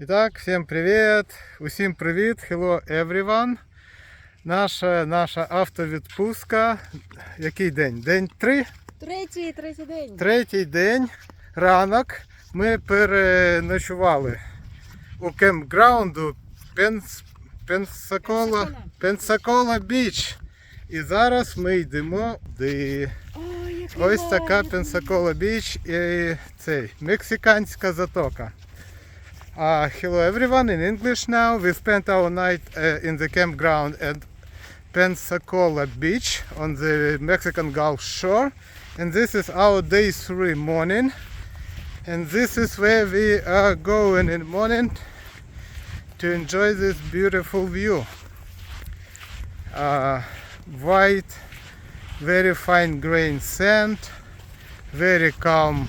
І так, всім привіт! Усім привіт! Hello everyone! Наша, наша автовідпустка. Який день? День 3? Третій, третій день. Третій день, ранок. Ми переночували у кемпграунду Пенс, Пенсакола, Пенсакола Біч. І зараз ми йдемо де Ой, ось така. Пенсакола Біч і цей мексиканська затока. Uh, hello everyone in English now. We spent our night uh, in the campground at Pensacola Beach on the Mexican Gulf shore. And this is our day three morning. And this is where we are going in the morning to enjoy this beautiful view. Uh, white, very fine grain sand, very calm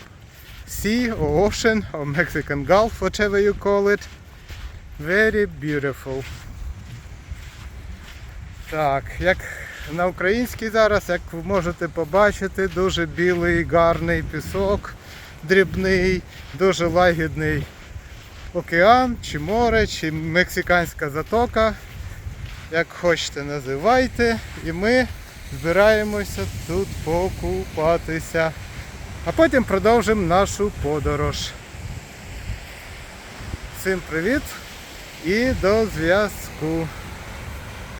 sea or ocean or Mexican Gulf, whatever you call it. Very beautiful. Так, як на українській зараз, як ви можете побачити, дуже білий, гарний пісок, дрібний, дуже лагідний океан, чи море, чи мексиканська затока. Як хочете називайте. І ми збираємося тут покупатися. А потім продовжимо нашу подорож. Всім привіт і до зв'язку.